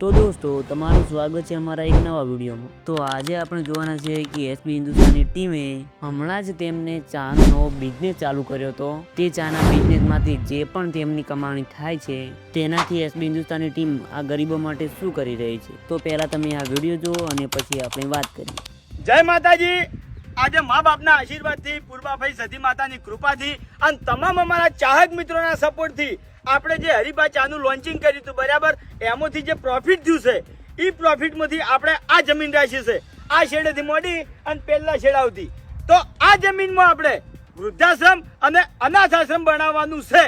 તો દોસ્તો, તમારું સ્વાગત છે અમારા એક નવા વિડીયોમાં. તો આજે આપણે જોવાના છે કે એસબી હિન્દુસ્તાનની ટીમે હમણાં જ તેમને ચાનો બિઝનેસ ચાલુ કર્યો હતો. તે ચાના બિઝનેસમાંથી જે પણ તેમની કમાણી થાય છે, તેનાથી એસબી હિન્દુસ્તાની ટીમ આ ગરીબો માટે શું કરી રહી છે? તો પહેલાં તમે આ વીડિયો જુઓ અને પછી આપણે વાત કરીએ. જય માતાજી! આજે મા બાપના આશીર્વાદથી, પૂર્વાભાઈ સતી માતાની કૃપાથી અને તમામ અમારા ચાહક મિત્રોના સપોર્ટથી આપણે જે હરિભા ચાનું લોન્ચિંગ કર્યું હતું, બરાબર? એમાંથી જે પ્રોફિટ થયું છે એ પ્રોફિટમાંથી આપણે આ જમીન રાખી છે. આ શેડેથી મોડી અને પહેલા શેડ આવતી. તો આ જમીનમાં આપણે વૃદ્ધાશ્રમ અને અનાથ આશ્રમ બનાવવાનું છે.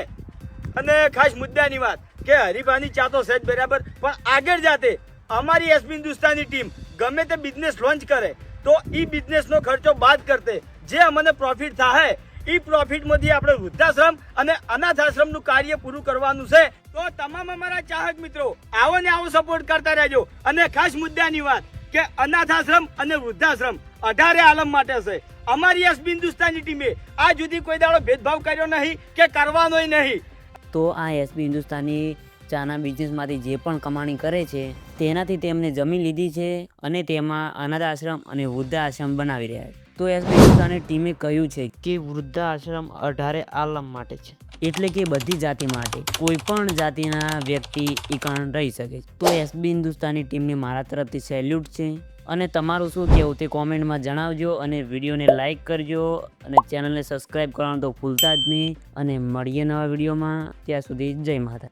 અને ખાસ મુદ્દાની વાત કે હરિભાની ચા તો સહેજ બરાબર, પણ આગળ જાતે અમારી એસપી હિન્દુસ્તાની ટીમ ગમે તે બિઝનેસ લોન્ચ કરે, તો એ બિઝનેસનો ખર્ચો બાદ કરતે. જે અમને પ્રોફિટ થાય એ પ્રોફિટમાંથી આપણે વૃદ્ધાશ્રમ અને અનાથ આશ્રમનું કાર્ય પૂરું કરવાનું છે. તો તમામ અમારા ચાહક મિત્રો, આવો ને આવો સપોર્ટ કરતા રહેજો. અને ખાસ મુદ્દાની વાત કે અનાથ આશ્રમ અને વૃદ્ધાશ્રમ અઢારે આલમ માટે છે. અમારી એસબી હિન્દુસ્તાની ટીમે આ જુદી કોઈ દાડો ભેદભાવ કર્યો નહીં કે કરવાનો નહીં. તો આ એસબી હિન્દુસ્તાની ચાના બિઝનેસમાંથી જે પણ કમાણી કરે છે, તેનાથી તેમને જમીન લીધી છે અને તેમાં અનાથ આશ્રમ અને વૃદ્ધ આશ્રમ બનાવી રહ્યા છે. તો એસબી હિન્દુસ્તાની ટીમે કહ્યું છે કે વૃદ્ધાશ્રમ અઢારે આલમ માટે છે. એટલે કે બધી જાતિ માટે. કોઈ પણ જાતિના વ્યક્તિ ઈકાણ રહી શકે છે. તો એસબી હિન્દુસ્તાની ટીમને મારા તરફથી સેલ્યુટ છે. અને તમારું શું કહેવું તે કોમેન્ટમાં જણાવજો અને વિડીયોને લાઇક કરજો. અને ચેનલને સબસ્ક્રાઈબ કરવાનું તો ભૂલતા જ નહીં. અને મળીએ નવા વિડીયોમાં. ત્યાં સુધી જય માતા